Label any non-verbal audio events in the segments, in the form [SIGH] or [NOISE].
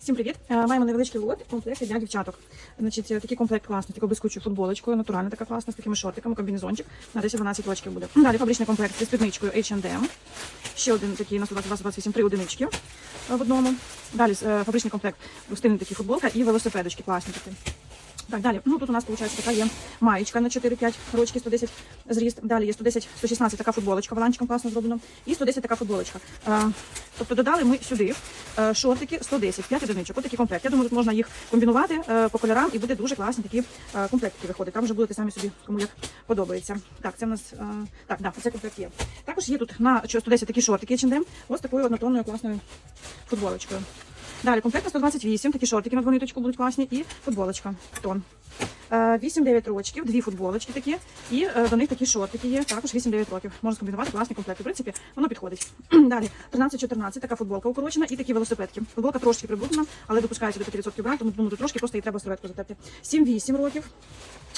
Всім привіт! Е, Маємо невеличкий лот комплекти для дівчаток. Значить, е, такий комплект класний, такою блискучою футболочкою, натуральна така класна, з такими шортиками, комбінезончик. На 10-12 рочків буде. Далі фабричний комплект зі спідничкою H&M. Ще один такий на 128 три одинички е, в одному. Далі фабричний комплект, стильний такий футболка і велосипедочки класні такі. Так, далі. Ну тут у нас виходить така є маєчка на 4-5 рочки, 110 зріст. Далі є 110, 116 така футболочка, валанчиком класно зроблено. І 110 така футболочка. Е, тобто додали ми сюди е, шортики 110, 5 одиничок. Ось такий комплект. Я думаю, тут можна їх комбінувати е, по кольорам і буде дуже класні такі е, комплектики виходить. Там вже будете самі собі, кому як подобається. Так, це в нас так, да, це комплект є. Також є тут на 110 такі шортики H&M, ось такою однотонною класною футболочкою. Далі комплект на 128, такі шортики на двониточку будуть класні і футболочка. Тон. Е, 8-9 рочків, дві футболочки такі, і е, до них такі шортики є, також 8-9 років. Можна скомбінувати класні комплекти. В принципі, воно підходить. [CLEARS THROAT] Далі 13-14, така футболка укорочена і такі велосипедки. Футболка трошки прибутана, але допускається до 5% брак, тому думаю, трошки просто її треба серветку затерти. 7-8 років.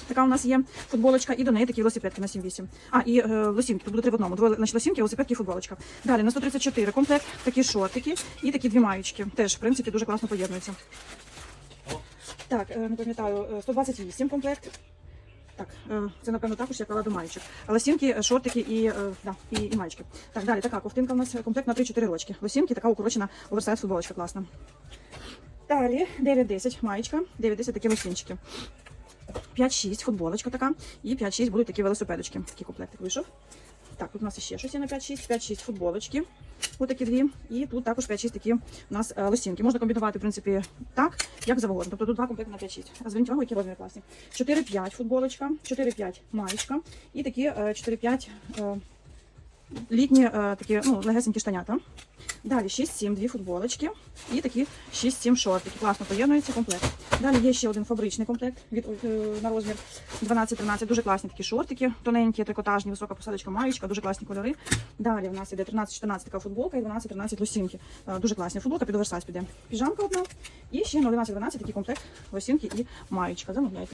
Така у нас є футболочка, і до неї такі велосипедки на 7-8. А, і е, лосінки, тут буде три в одному. Двоє значить, лосінки, велосипедки і футболочка. Далі на 134 комплект, такі шортики і такі дві маєчки. Теж, в принципі, дуже класно поєднуються. Так, е, не пам'ятаю, е, 128 комплект. Так, е, це напевно також як до маєчок. Лосінки, е, шортики і, е, да, і, і маєчки. Так, далі така ковтинка у нас е, комплект на 3-4 рочки. Лосінки, така укорочена оверсайз футболочка класна. Далі 9-10 маєчка, 9-10 такі лосінчики. 5-6 футболочка така. І 5-6 будуть такі велосипедочки. Такий комплектик вийшов. Так, тут у нас ще щось на 5-6, 5-6 футболочки. Ось такі дві. І тут також 5-6 такі у нас е, лосінки. Можна комбінувати, в принципі, так, як завгодно. Тобто тут два комплекти на 5-6. А зверніть увагу, які розміри класні. 4-5 футболочка, 4-5 маєчка і такі е, 4-5 е, літні е, такі, ну, легесенькі штанята. Далі 6-7, дві футболочки і такі 6-7 шортики. Класно поєднується комплект. Далі є ще один фабричний комплект від, е, на розмір 12-13. Дуже класні такі шортики, тоненькі, трикотажні, висока посадочка, маєчка, дуже класні кольори. Далі в нас іде 13-14 така футболка і 12-13 лосінки. Е, Дуже класні. Футболка під оверсайз піде. Піжамка одна. І ще на 11-12 такий комплект лосінки і маєчка. Замовляйте.